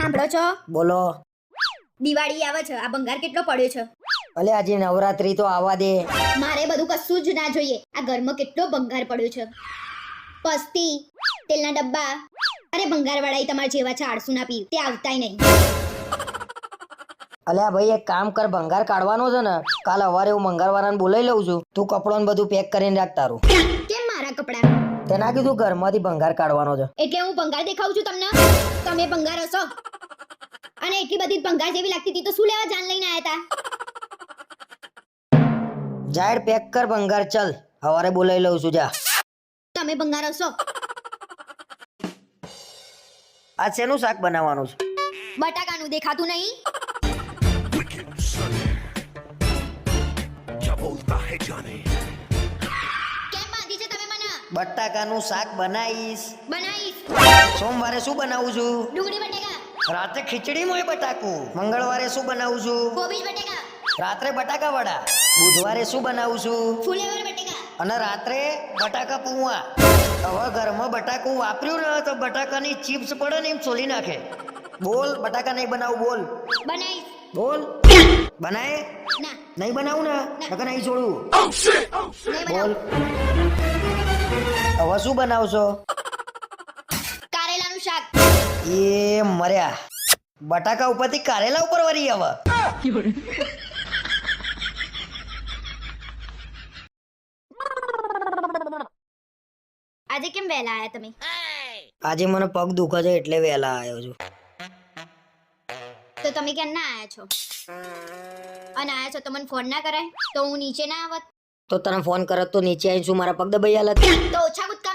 સાંભળો છો? બોલો. દિવાળી આવે છે. આ ભંગાર કેટલો પડ્યો છે? ભલે આજે નવરાત્રી તો આવવા દે. મારે બધું કશું જ ના જોઈએ. આ ઘરમાં કેટલો ભંગાર પડ્યો છે? પસ્તી તેલના ડબ્બા. અરે ભંગાર વાળા તમારા જેવા છે આળસુ ના પી તે આવતાય નહીં. અલે ભાઈ એક કામ કર ભંગાર કાઢવાનો છે ને કાલ સવારે હું મંગળવારાને બોલાવી લઉં છું. તું કપડો ને બધું પેક કરીને રાખ તારું. કેમ મારા કપડા? તે ના કીધું ઘરમાંથી ભંગાર કાઢવાનો છે. એટલે હું ભંગાર દેખાઉં છું તમને? તમે ભંગાર હશો? અને એટલી બધી ભંગાર જેવી લાગતી હતી તો શું લેવા જાન લઈને આયા હતા જાહેર પેક કર ભંગાર ચલ. હવારે બોલાવી લઉં છું જા. તમે ભંગાર હશો? આ શેનું શાક બનાવવાનું છે? બટાકાનું દેખાતું નહીં. કેમ બાંધી તમે બટાકાનું શાક બનાવીશ. બનાવીશ. સોમવારે શું બનાવું છું? ડુંગળી રાતે ખીચડી મોય બટાકું? મંગળવારે શું બનાવું છું? કોબીજ બટેકા. રાત્રે બટાકા વડા બુધવારે શું બનાવું છું? ફુલેવર બટેકા. અને રાત્રે બટાકા પૂવા. હવે ઘરમાં બટાકું વાપર્યું ને તો બટાકાની ચિપ્સ પડે ને એમ છોલી નાખે. બોલ બટાકા નહીં બનાવું બોલ. બનાવીશ. બોલ. બનાય? નહીં બનાવું ને? નકર નહીં છોડું. બોલ. હવે શું બનાવશો? એ મર્યા. બટાકા ઉપરથી કારેલા ઉપર વરી હવે આજે કેમ વહેલા આયા તમે? આજે મને પગ દુખે છે એટલે વહેલા આવ્યો છું. તો તમે કેમ ના આયા છો? અને આયા છો તો મને ફોન ના કરાય? તો હું નીચે ના આવત? તો તને ફોન કરત તો નીચે આવીશું મારા પગ દબાઈ હાલત તો ઓછા કૂદકા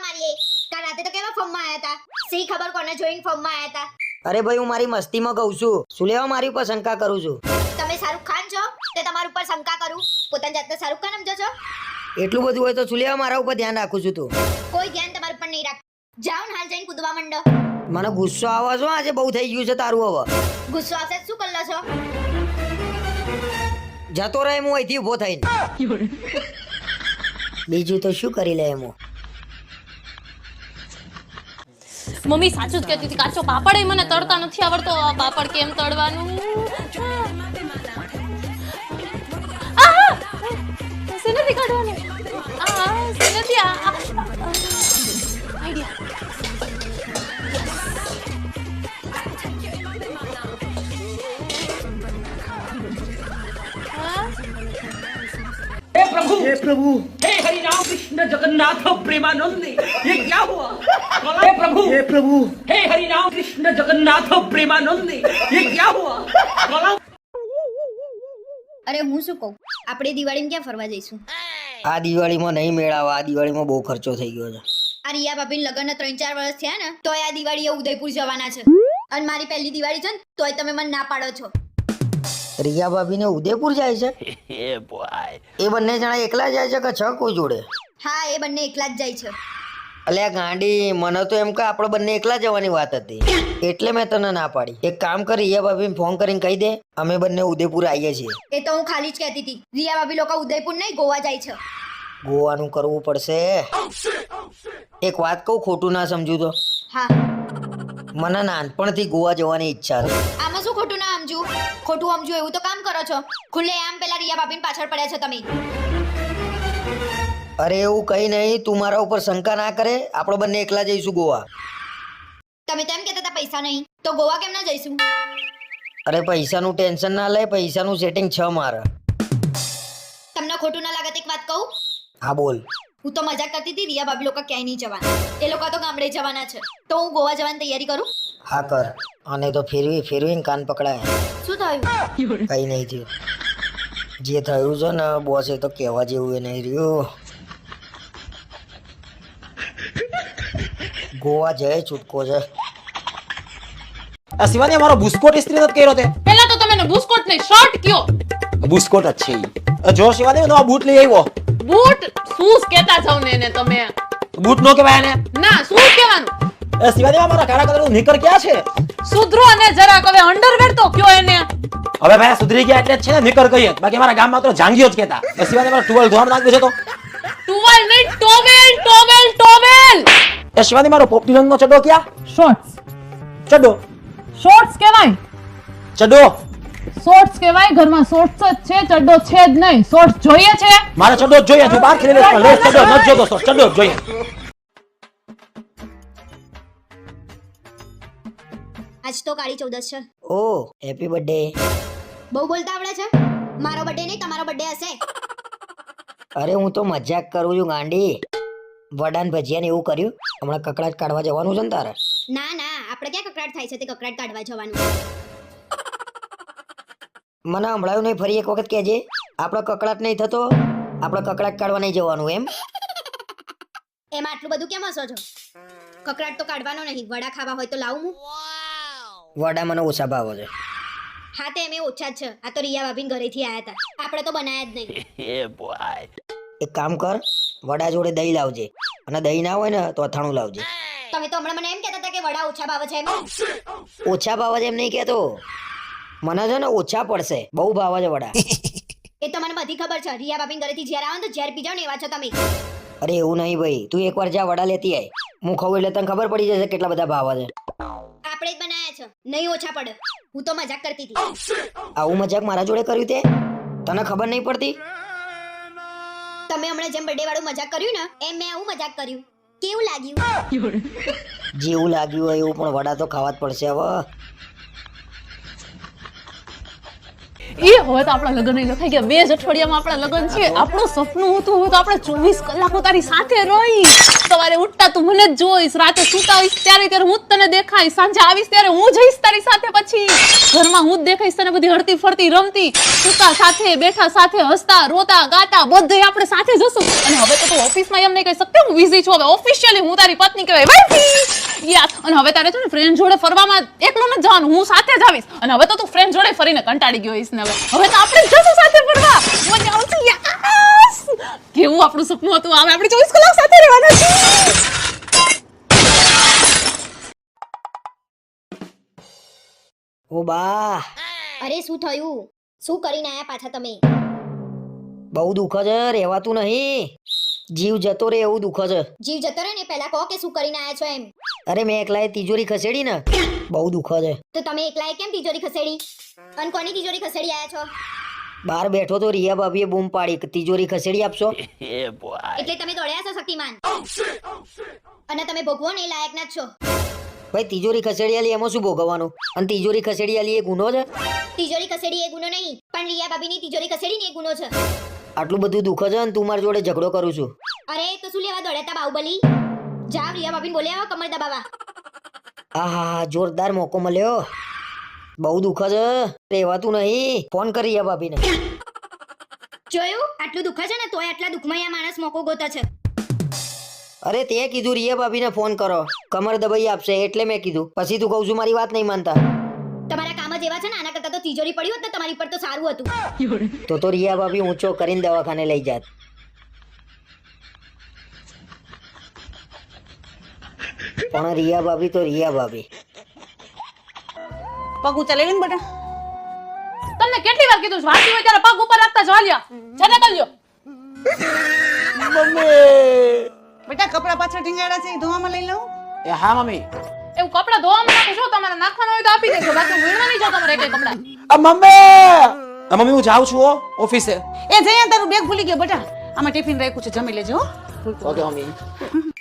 રાતે તો કેવા ફોર્મમાં આયા હતા સી ખબર કોને જોઈન ફોર્મમાં આયા હતા અરે ભાઈ હું મારી મસ્તીમાં કહું છું. શું લેવા મારી ઉપર શંકા કરું છું? તમે શાહરુખ ખાન છો? તે તમારા ઉપર શંકા કરું. પોતાની જાતને શાહરુખ ખાન સમજો છો? એટલું બધું હોય તો શું લેવા મારા ઉપર ધ્યાન રાખું છું તું? કોઈ ધ્યાન તમારા ઉપર નહીં રાખ. જાઓ હાલ જઈને કૂદવા માંડો. મને ગુસ્સો આવે છે આજે બહુ થઈ ગયું છે તારું હવે. ગુસ્સો આવશે શું કરલો છો? જતો રહે હું અહીંથી ઊભો થઈને. બીજું તો શું કરી લે એમ હું? મમ્મી સાચું જ કહેતી હતી કાચો પાપડ મને તળતા નથી આવડતો, આ પાપડ કેમ તળવાનું? નથી કાઢવાનું. આ આ. આઈડિયા हे प्रभु हे प्रभु हे हरि राम कृष्ण जगन्नाथ प्रेमानंद ये क्या हुआ हे प्रभु हे प्रभु हे हरि राम कृष्ण जगन्नाथ प्रेमानंद ये क्या हुआ गला અરે હું શું કહું આપણે દિવાળીમાં ક્યાં ફરવા જઈશું આ દિવાળીમાં નહીં મેળાવા આ દિવાળીમાં બહુ ખર્ચો થઈ ગયો છે આ રિયા ભાભી લગ્ન ત્રણ ચાર વર્ષ થયા ને તોય આ દિવાળીએ ઉદયપુર જવાના છે અને મારી પહેલી દિવાળી છે ને તોય તમે મને ના પાડો છો રિયા ભાભી ને ઉદયપુર જાય છે? એ બંને જણા એકલા જાય છે કે છ કોઈ જોડે? હા એ બંને એકલા જ જાય છે. અલ્યા ગાંડી મને તો એમ કે આપણે બંને એકલા જવાની વાત હતી. એટલે મેં તને ના પાડી. એક કામ કર રિયા ભાભી ફોન કરીને કહી દે. અમે બંને ઉદયપુર આવીએ છીએ. એ તો હું ખાલી જ કહેતી હતી. રિયા ભાભી લોકો ઉદયપુર નહીં ગોવા જાય છે. ગોવાનું કરવું પડશે. એક વાત કહું ખોટું ના સમજુ તો? હા. મને નાનપણથી ગોવા જવાની ઈચ્છા છે. આમાં શું ખોટું ના સમજુ? ખોટું સમજુ એવું તો કામ કરો છો. ખુલ્લે આમ પેલા રિયા ભાભીને પાછળ પડ્યા છો તમે. અરે એવું કઈ નહીં તું મારા ઉપર શંકા ના કરે. આપણે બંને એકલા જઈશું ગોવા. તમે તેમ કહેતા હતા પૈસા નહીં. તો ગોવા કેમ ના જઈશું? અરે પૈસાનું ટેન્શન ના લે પૈસાનું સેટિંગ છે મારે. તમને ખોટું ના લાગે એક વાત કહું? હા બોલ. હું તો મજાક કરતી હતી રિયા ભાભી લોકો ક્યાંય નહીં જવાના. એ લોકો તો ગામડે જવાના છે. તો હું ગોવા જવાની તૈયારી કરું? હા કર. અને તો ફેરવી ફેરવીને કાન પકડાય. શું થયું? કઈ નહીં થયું. જે થયું છે ને બોસ એ તો કહેવા જેવું એ નહીં રહ્યું. ગોવા જય છૂટકો છે. આ શિવાની અમારો બુસ્કોટ ઇસ્ત્રી નથી કર્યો તે. પહેલા તો તમે બુસ્કોટ નહીં શર્ટ કયો. બુસ્કોટ જ છે જો શિવાની નો બૂટ લઈ આવ્યો. બૂટ શૂઝ કહેતા છો ને એને તમે? બૂટ નો કહેવાય ને ના શું કહેવાનું? એ શિવાની મારા કાળા કલરનું નીકર ક્યાં છે? સુધરો અને જરાક હવે અંડરવેર તો કયો એને? હવે ભાઈ સુધરી ગયા એટલે છે ને નીકર કહીએ. બાકી મારા ગામમાં તો જાંગીઓ જ કહેતા. એ મારા ટુવાલ ધોવાનું નાખ્યું છે તો. ટુવેલ નહીં ટોવેલ ટોવેલ ટોવેલ એ શિવાની મારો પોપટી રંગનો ચડ્ડો ક્યાં? શોર્ટ્સ ચડ્ડો. શોર્ટ્સ કહેવાય. ચડો શોર્ટ્સ કહેવાય ઘરમાં શોર્ટ્સ જ છે ચડ્ડો છે જ નહીં. શોર્ટ્સ જોઈએ છે? મારે ચડ્ડો જ જોઈએ છે બહાર ખેલી લઈશ લેસ ચડ્ડો ન જોતો તો ચડો જ જોઈએ. આજ તો કાળી ચૌદસ છે. ઓ હેપી બર્થડે બહુ બોલતા આવડે છે? મારો બર્થડે નહીં તમારો બર્થડે હશે. અરે હું તો મજાક કરું છું ગાંડી. વડાન ભજીયા ને એવું કર્યું? હમણાં કકડાટ કાઢવા જવાનું છે ને તારે? ના ના આપણે ક્યાં કકડાટ થાય છે તે કકડાટ કાઢવા જવાનું. મને હમણાં નહીં ફરી એક વખત કહેજે. આપણો કકડાટ નહીં થતો આપણો કકડાટ કાઢવા નહીં જવાનું એમ? એમાં આટલું બધું કેમ હસો છો? કકડાટ તો કાઢવાનો નહીં વડા ખાવા હોય તો લાવું હું. વડા મને ઓછા ભાવો છે. હા તે એમે ઓછા જ છે. આ તો રિયા ભાભીન ઘરેથી આયા હતા. આપણે તો બનાયા જ નહીં. એક કામ કર વડા જોડે દહીં લાવજે. અને દહીં ના હોય ને તો અથાણું લાવજે. તમે તો હમણાં મને એમ કહેતા હતા કે વડા ઓછા ભાવે છે એમ? ઓછા ભાવે છે એમ નહીં કહેતો. મને છે ને ઓછા પડશે. બહુ ભાવે છે વડા. એ તો મને બધી ખબર છે. રિયા ભાભીન ઘરેથી જ્યારે આવો ને તો ઝેર પી જાવ ને એવા છો તમે. અરે એવું નહીં ભાઈ. તું એકવાર જા વડા લેતી આય. હું ખાઉં એટલે તને ખબર પડી જશે કેટલા બધા ભાવે છે. આપણે જ બનાયા છે. નહીં ઓછા પડે. હું તો મજાક કરતી હતી. આવું મજાક મારા જોડે કર્યું તે? તને ખબર નહીં પડતી? તમે હમણાં જેમ બર્થડે વાળું મજાક કર્યું ને એમ મેં આવું મજાક કર્યું. કેવું લાગ્યું? જેવું લાગ્યું હોય એવું પણ વડા તો ખાવા જ પડશે હવે. એ હવે તો આપણા લગ્ન નહીં લખાય ગયા બે જ અઠવાડિયામાં આપણા લગ્ન છે. આપણું સપનું હતું તો આપણે ચોવીસ કલાક તારી સાથે રહીશ સવારે ઉઠતા તું મને જોઈશ, રાતે સૂતા હોઈશ ત્યારે ત્યારે હું તને દેખાઈશ, સાંજે આવીશ ત્યારે હું જઈશ તારી સાથે પછી. ઘરમાં હું જ દેખાઈશ તને બધી હળતી ફરતી રમતી. સૂતા સાથે, બેઠા સાથે, હસતા, રોતા, ગાતા, બધે આપણે સાથે જશું. અને હવે તો તું ઓફિસમાં એમ નહીં કહી શકતો, હું બિઝી છું. હવે ઓફિશિયલી હું તારી પત્ની કહેવાય યાર અને હવે તારે છે ને ફ્રેન્ડ જોડે ફરવામાં એકલું ન જવાનું, હું સાથે જ આવીશ. અને હવે તો તું ફ્રેન્ડ જોડે ફરીને કંટાળી ગયો હોઈશ ને હવે. હવે તો આપણે જશું સાથે. બા અરે શું થયું? શું કરીને આયા પાછા તમે? બહુ દુઃખ છે રહેવાતું નહીં. જીવ જતો રે એવું દુઃખ છે. જીવ જતો રહે ને પહેલા કહો કે શું કરીને આયા છો એમ? અરે મેં એકલાએ તિજોરી ખસેડી ને. બહુ દુઃખ છે. તો તમે એકલાએ કેમ તિજોરી ખસેડી? અને કોની તિજોરી ખસેડી આયા છો? બહાર બેઠો તો રિયા ભાભીએ બૂમ પાડી કે તિજોરી ખસેડી આપશો? એટલે તમે દોડ્યા છો શક્તિમાન? અને તમે ભોગવો ને એ લાયક ના છો. ભાઈ તિજોરી ખસેડી આલી એમાં શું ભોગવવાનું? અને તિજોરી ખસેડી આલી એ ગુનો છે? તિજોરી ખસેડી એ ગુનો નહીં પણ રિયા ભાભીની તિજોરી ખસેડી ને એ ગુનો છે. આટલું બધું દુઃખ છે અને તું મારી જોડે ઝઘડો કરું છું. અરે તો શું લેવા દોડે તા બાહુબલી? જાવ રિયા ભાભીને બોલ્યા આવો કમર દબાવા આહા જોરદાર મોકો મળ્યો. બહુ દુઃખ છે. રહેવાતું નહીં. ફોન કરી રિયા ભાભીને જોયું? આટલું દુઃખ છે ને તોય આટલા દુઃખમાં આ માણસ મોકો ગોતા છે. અરે તે કીધું રિયા ભાભીને ફોન કરો. કમર દબાઈ આપશે એટલે મેં કીધું. પછી તું કહું છું મારી વાત નહીં માનતા. તમારા કામ જ એવા છે ને આના કરતા તો તિજોરી પડી હોત ને તમારી પર તો સારું હતું. તો તો રિયા ભાભી ઊંચો કરીને દવાખાને લઈ જાત. પણ રિયા ભાભી તો રિયા ભાભી. પગ ઊંચા લઈ ને બેટા. તમને કેટલી વાર કીધું છે વાંચી હોય ત્યારે પગ ઉપર રાખતા ચાલ્યા જને કલ્યો બેટા કપડા પાછળ ઢીંગાડા છે એ ધોવામાં લઈ લઉં? એ હા મમ્મી. એવું કપડા ધોવામાં નાખું છો તમારે નાખવાનું હોય તો આપી દેજો બાકી વીણવા નહીં જાવ તમારે એટલે કપડા. આ મમ્મી! આ મમ્મી હું જાઉં છું હો, ઓફિસે. એ જઈ તારું બેગ ભૂલી ગયો બેટા. આમાં ટિફિન રાખ્યું છે જમી લેજો ઓકે મમ્મી.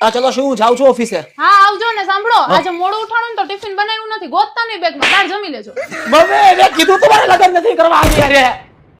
આ ચલો શું હું જાઉં છું ઓફિસે? હા આવજો ને સાંભળો. આજે મોડું ઉઠાણું ને તો ટિફિન બનાવ્યું નથી ગોતતા નહીં બેગમાં બહાર જમી લેજો. મમ્મી મેં કીધું તમારે લગન નથી કરવા આવી યાર